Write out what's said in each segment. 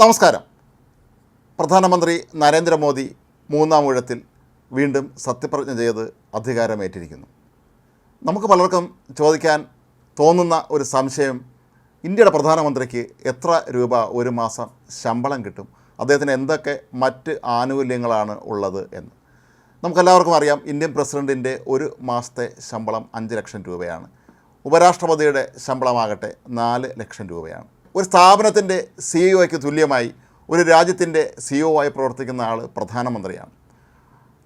നമസ്കാരം. പ്രധാനമന്ത്രി നരേന്ദ്രമോദി മൂന്നാം ഊഴത്തിൽ വീണ്ടും സത്യപ്രതിജ്ഞ ചെയ്ത് അധികാരമേറ്റിരിക്കുന്നു. നമുക്ക് പലർക്കും ചോദിക്കാൻ തോന്നുന്ന ഒരു സംശയം ഇന്ത്യയുടെ പ്രധാനമന്ത്രിക്ക് എത്ര രൂപ ഒരു മാസം ശമ്പളം കിട്ടും? അദ്ദേഹത്തിന് എന്തൊക്കെ മറ്റ് ആനുകൂല്യങ്ങളാണ് ഉള്ളത് എന്ന്. നമുക്കെല്ലാവർക്കും അറിയാം ഇന്ത്യൻ പ്രസിഡന്റിന്റെ ഒരു മാസത്തെ ശമ്പളം അഞ്ച് ലക്ഷം രൂപയാണ്. ഉപരാഷ്ട്രപതിയുടെ ശമ്പളമാകട്ടെ നാല് ലക്ഷം രൂപയാണ്. ഒരു സ്ഥാപനത്തിന്റെ സിഇഒയ്ക്ക് തുല്യമായി ഒരു രാജ്യത്തിന്റെ സിഇഒ ആയി പ്രവർത്തിക്കുന്ന ആൾ പ്രധാനമന്ത്രിയാണ്.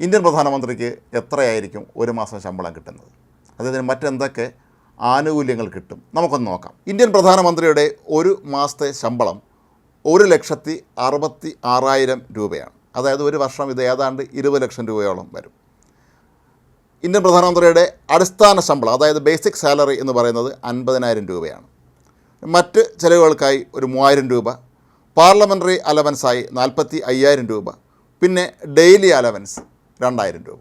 ഇന്ത്യൻ പ്രധാനമന്ത്രിക്ക് എത്രയായിരിക്കും ഒരു മാസം ശമ്പളം കിട്ടുന്നത്? അദ്ദേഹത്തിന് മറ്റെന്തൊക്കെ ആനുകൂല്യങ്ങൾ കിട്ടും? നമുക്കൊന്ന് നോക്കാം. ഇന്ത്യൻ പ്രധാനമന്ത്രിയുടെ ഒരു മാസത്തെ ശമ്പളം ഒരു ലക്ഷത്തി അറുപത്തി ആറായിരം രൂപയാണ്. അതായത് ഒരു വർഷം ഇത് ഏതാണ്ട് ഇരുപത് ലക്ഷം രൂപയോളം വരും. ഇന്ത്യൻ പ്രധാനമന്ത്രിയുടെ അടിസ്ഥാന ശമ്പളം അതായത് ബേസിക് സാലറി എന്ന് പറയുന്നത് അൻപതിനായിരം രൂപയാണ്. മറ്റ് ചിലവുകൾക്കായി ഒരു മൂവായിരം രൂപ പാർലമെന്ററി അലവൻസായി നാൽപ്പത്തി അയ്യായിരം രൂപ പിന്നെ ഡെയിലി അലവൻസ് രണ്ടായിരം രൂപ.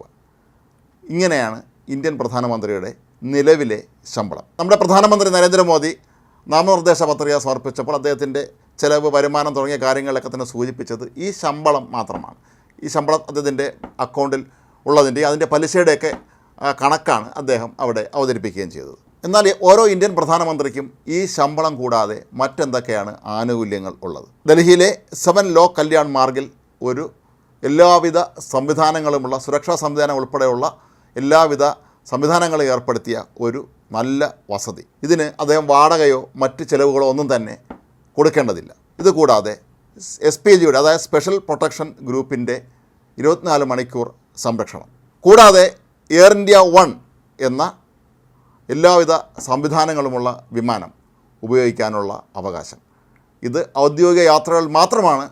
ഇങ്ങനെയാണ് ഇന്ത്യൻ പ്രധാനമന്ത്രിയുടെ നിലവിലെ ശമ്പളം. നമ്മുടെ പ്രധാനമന്ത്രി നരേന്ദ്രമോദി നാമനിർദ്ദേശ പത്രിക സമർപ്പിച്ചപ്പോൾ അദ്ദേഹത്തിന്റെ ചിലവ് വരുമാനം തുടങ്ങിയ കാര്യങ്ങളൊക്കെ തന്നെ സൂചിപ്പിച്ചത് ഈ ശമ്പളം മാത്രമാണ്. ഈ ശമ്പളം അദ്ദേഹത്തിന്റെ അക്കൗണ്ടിൽ ഉള്ളതിന്റെ അതിന്റെ പലിശയുടെയൊക്കെ കണക്കാണ് അദ്ദേഹം അവിടെ അവതരിപ്പിക്കുകയും ചെയ്തത്. എന്നാൽ ഓരോ ഇന്ത്യൻ പ്രധാനമന്ത്രിക്കും ഈ ശമ്പളം കൂടാതെ മറ്റെന്തൊക്കെയാണ് ആനുകൂല്യങ്ങൾ ഉള്ളത്? ഡൽഹിയിലെ സെവൻ ലോ കല്യാൺ മാർഗിൽ ഒരു എല്ലാവിധ സംവിധാനങ്ങളുമുള്ള സുരക്ഷാ സംവിധാനം ഉൾപ്പെടെയുള്ള എല്ലാവിധ സംവിധാനങ്ങളും ഏർപ്പെടുത്തിയ ഒരു നല്ല വസതി. ഇതിന് അദ്ദേഹം വാടകയോ മറ്റ് ചിലവുകളോ ഒന്നും തന്നെ കൊടുക്കേണ്ടതില്ല. ഇതുകൂടാതെ എസ് പി ജിയുടെ അതായത് സ്പെഷ്യൽ പ്രൊട്ടക്ഷൻ ഗ്രൂപ്പിന്റെ ഇരുപത്തിനാല് മണിക്കൂർ സംരക്ഷണം. കൂടാതെ എയർ ഇന്ത്യ വൺ എന്ന എല്ലാവിധ സംവിധാനങ്ങളുമുള്ള വിമാനം ഉപയോഗിക്കാനുള്ള അവകാശം. ഇത് ഔദ്യോഗിക യാത്രകൾ മാത്രമാണ്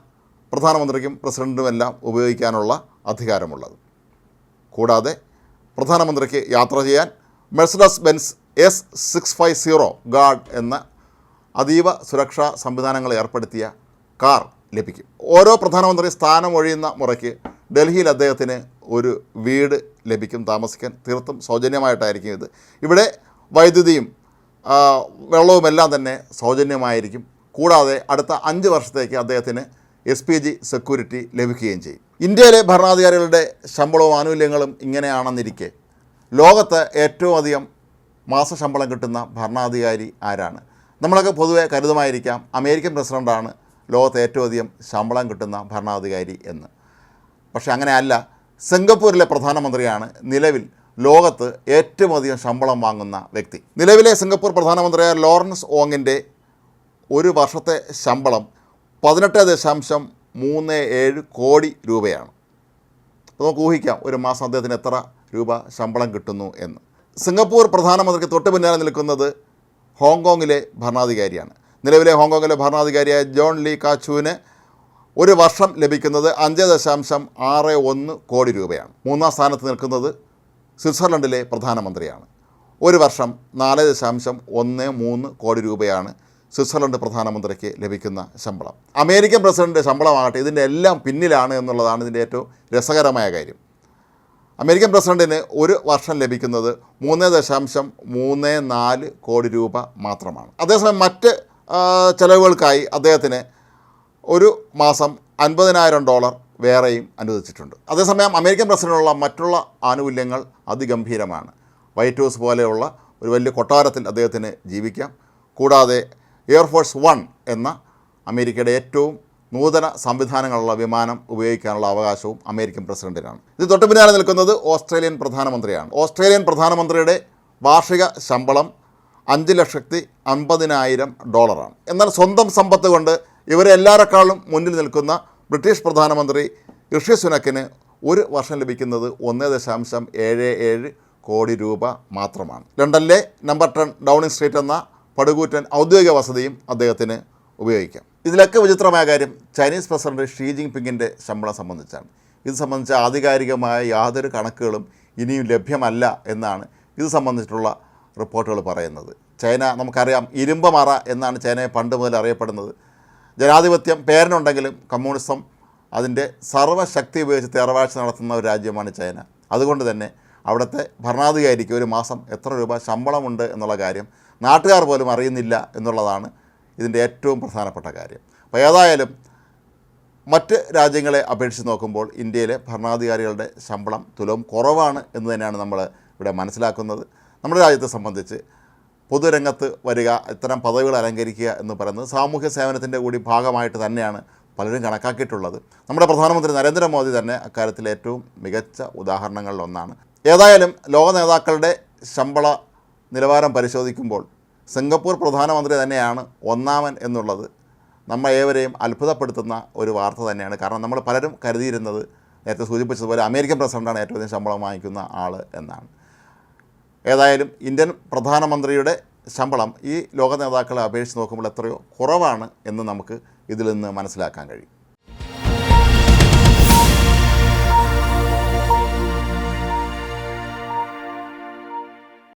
പ്രധാനമന്ത്രിക്കും പ്രസിഡന്റുമെല്ലാം ഉപയോഗിക്കാനുള്ള അധികാരമുള്ളത്. കൂടാതെ പ്രധാനമന്ത്രിക്ക് യാത്ര ചെയ്യാൻ Mercedes Benz S six five zero guard എന്ന അതീവ സുരക്ഷാ സംവിധാനങ്ങൾ ഏർപ്പെടുത്തിയ കാർ ലഭിക്കും. ഓരോ പ്രധാനമന്ത്രി സ്ഥാനം ഒഴിയുന്ന മുറയ്ക്ക് ഡൽഹിയിൽ അദ്ദേഹത്തിന് ഒരു വീട് ലഭിക്കും താമസിക്കാൻ തീർത്തും സൗജന്യമായിട്ടായിരിക്കും ഇത്. ഇവിടെ വൈദ്യുതിയും വെള്ളവും എല്ലാം തന്നെ സൗജന്യമായിരിക്കും. കൂടാതെ അടുത്ത അഞ്ച് വർഷത്തേക്ക് അദ്ദേഹത്തിന് എസ് പി ജി സെക്യൂരിറ്റി ലഭിക്കുകയും ചെയ്യും. ഇന്ത്യയിലെ ഭരണാധികാരികളുടെ ശമ്പളവും ആനുകൂല്യങ്ങളും ഇങ്ങനെയാണെന്നിരിക്കെ ലോകത്ത് ഏറ്റവും അധികം മാസശമ്പളം കിട്ടുന്ന ഭരണാധികാരി ആരാണ്? നമ്മളൊക്കെ പൊതുവെ കരുതുമായിരിക്കാം അമേരിക്കൻ പ്രസിഡന്റാണ് ലോകത്ത് ഏറ്റവും അധികം ശമ്പളം കിട്ടുന്ന ഭരണാധികാരി എന്ന്. പക്ഷേ അങ്ങനെയല്ല. സിംഗപ്പൂരിലെ പ്രധാനമന്ത്രിയാണ് നിലവിൽ ലോകത്ത് ഏറ്റവും അധികം ശമ്പളം വാങ്ങുന്ന വ്യക്തി. നിലവിലെ സിംഗപ്പൂർ പ്രധാനമന്ത്രിയായ ലോറൻസ് ഓങ്ങിന്റെ ഒരു വർഷത്തെ ശമ്പളം പതിനെട്ട് ദശാംശം മൂന്ന് ഏഴ് കോടി രൂപയാണ്. നമുക്ക് ഊഹിക്കാം ഒരു മാസം അദ്ദേഹത്തിന് എത്ര രൂപ ശമ്പളം കിട്ടുന്നു എന്ന്. സിംഗപ്പൂർ പ്രധാനമന്ത്രിക്ക് തൊട്ട് പിന്നാലെ നിൽക്കുന്നത് ഹോങ്കോങ്ങിലെ ഭരണാധികാരിയാണ്. നിലവിലെ ഹോങ്കോങ്ങിലെ ഭരണാധികാരിയായ ജോൺ ലീ കാച്ചുവിന് ഒരു വർഷം ലഭിക്കുന്നത് അഞ്ച് ദശാംശം ആറ് ഒന്ന് കോടി രൂപയാണ്. മൂന്നാം സ്ഥാനത്ത് നിൽക്കുന്നത് സ്വിറ്റ്സർലൻഡിലെ പ്രധാനമന്ത്രിയാണ്. ഒരു വർഷം നാല് ദശാംശം ഒന്ന് മൂന്ന് കോടി രൂപയാണ് സ്വിറ്റ്സർലൻഡ് പ്രധാനമന്ത്രിക്ക് ലഭിക്കുന്ന ശമ്പളം. അമേരിക്കൻ പ്രസിഡന്റ് ശമ്പളമാകട്ടെ ഇതിന്റെ എല്ലാം പിന്നിലാണ് എന്നുള്ളതാണ് ഇതിന്റെ ഏറ്റവും രസകരമായ കാര്യം. അമേരിക്കൻ പ്രസിഡന്റിന് ഒരു വർഷം ലഭിക്കുന്നത് മൂന്ന് ദശാംശം മൂന്ന് നാല് കോടി രൂപ മാത്രമാണ്. അതേസമയം മറ്റ് ചിലവുകൾക്കായി അദ്ദേഹത്തിന് ഒരു മാസം അൻപതിനായിരം ഡോളർ വേറെയും അനുവദിച്ചിട്ടുണ്ട്. അതേസമയം അമേരിക്കൻ പ്രസിഡന്റിനുള്ള മറ്റുള്ള ആനുകൂല്യങ്ങൾ അതിഗംഭീരമാണ്. വൈറ്റ് ഹൗസ് പോലെയുള്ള ഒരു വലിയ കൊട്ടാരത്തിൽ അദ്ദേഹത്തിന് ജീവിക്കാം. കൂടാതെ എയർഫോഴ്സ് വൺ എന്ന അമേരിക്കയുടെ ഏറ്റവും നൂതന സംവിധാനങ്ങളുള്ള വിമാനം ഉപയോഗിക്കാനുള്ള അവകാശവും അമേരിക്കൻ പ്രസിഡന്റിനാണ്. ഇത് തൊട്ടു പിന്നാലെ നിൽക്കുന്നത് ഓസ്ട്രേലിയൻ പ്രധാനമന്ത്രിയാണ്. ഓസ്ട്രേലിയൻ പ്രധാനമന്ത്രിയുടെ വാർഷിക ശമ്പളം അഞ്ച് ലക്ഷത്തി അൻപതിനായിരം ഡോളറാണ്. എന്നാൽ സ്വന്തം സമ്പത്ത് കൊണ്ട് ഇവരെ എല്ലാവരെക്കാളും മുന്നിൽ നിൽക്കുന്ന ബ്രിട്ടീഷ് പ്രധാനമന്ത്രി ഋഷി സുനക്കിന് ഒരു വർഷം ലഭിക്കുന്നത് ഒന്ന് ദശാംശം ഏഴ് ഏഴ് കോടി രൂപ മാത്രമാണ്. ലണ്ടനിലെ നമ്പർ ടെൻ ഡൗണിംഗ് സ്ട്രീറ്റ് എന്ന പടുകൂറ്റൻ ഔദ്യോഗിക വസതിയും അദ്ദേഹത്തിന് ഉപയോഗിക്കാം. ഇതിലൊക്കെ വിചിത്രമായ കാര്യം ചൈനീസ് പ്രസിഡന്റ് ഷീ ജിങ് പിങ്ങിന്റെ ശമ്പളം സംബന്ധിച്ചാണ്. ഇത് സംബന്ധിച്ച ആധികാരികമായ യാതൊരു കണക്കുകളും ഇനിയും ലഭ്യമല്ല എന്നാണ് ഇത് സംബന്ധിച്ചിട്ടുള്ള റിപ്പോർട്ടുകൾ പറയുന്നത്. ചൈന നമുക്കറിയാം ഇരുമ്പമറ എന്നാണ് ചൈനയെ പണ്ട് മുതൽ അറിയപ്പെടുന്നത്. ജനാധിപത്യം പേരനുണ്ടെങ്കിലും കമ്മ്യൂണിസം അതിന്റെ സർവശക്തി ഉപയോഗിച്ച് തേറവാഴ്ച നടത്തുന്ന ഒരു രാജ്യമാണ് ചൈന. അതുകൊണ്ട് തന്നെ അവിടുത്തെ ഭരണാധികാരിക്ക് ഒരു മാസം എത്ര രൂപ ശമ്പളമുണ്ട് എന്നുള്ള കാര്യം നാട്ടുകാർ പോലും അറിയുന്നില്ല എന്നുള്ളതാണ് ഇതിന്റെ ഏറ്റവും പ്രധാനപ്പെട്ട കാര്യം. അപ്പോൾ ഏതായാലും മറ്റ് രാജ്യങ്ങളെ അപേക്ഷിച്ച് നോക്കുമ്പോൾ ഇന്ത്യയിലെ ഭരണാധികാരികളുടെ ശമ്പളം തുലവും കുറവാണ് എന്ന് തന്നെയാണ് നമ്മൾ ഇവിടെ മനസ്സിലാക്കുന്നത്. നമ്മുടെ രാജ്യത്തെ സംബന്ധിച്ച് പൊതുരംഗത്ത് വരിക ഇത്തരം പദവികൾ അലങ്കരിക്കുക എന്ന് പറയുന്നത് സാമൂഹ്യ സേവനത്തിന്റെ കൂടി ഭാഗമായിട്ട് തന്നെയാണ് പലരും കണക്കാക്കിയിട്ടുള്ളത്. നമ്മുടെ പ്രധാനമന്ത്രി നരേന്ദ്രമോദി തന്നെ അക്കാര്യത്തിൽ ഏറ്റവും മികച്ച ഉദാഹരണങ്ങളിലൊന്നാണ് ഏതായാലും ലോക നേതാക്കളുടെ ശമ്പള നിലവാരം പരിശോധിക്കുമ്പോൾ സിംഗപ്പൂർ പ്രധാനമന്ത്രി തന്നെയാണ് ഒന്നാമൻ എന്നുള്ളത് നമ്മൾ ഏവരെയും അത്ഭുതപ്പെടുത്തുന്ന ഒരു വാർത്ത തന്നെയാണ്. കാരണം നമ്മൾ പലരും കരുതിയിരുന്നത് നേരത്തെ സൂചിപ്പിച്ചതുപോലെ അമേരിക്കൻ പ്രസിഡന്റാണ് ഏറ്റവും അധികം ശമ്പളം വാങ്ങിക്കുന്ന ആൾ എന്നാണ്. ഏതായാലും ഇന്ത്യൻ പ്രധാനമന്ത്രിയുടെ ശമ്പളം ഈ ലോക നേതാക്കളെ അപേക്ഷിച്ച് നോക്കുമ്പോൾ എത്രയോ കുറവാണ് എന്ന് നമുക്ക് ഇതിൽ നിന്ന് മനസ്സിലാക്കാൻ കഴിയും.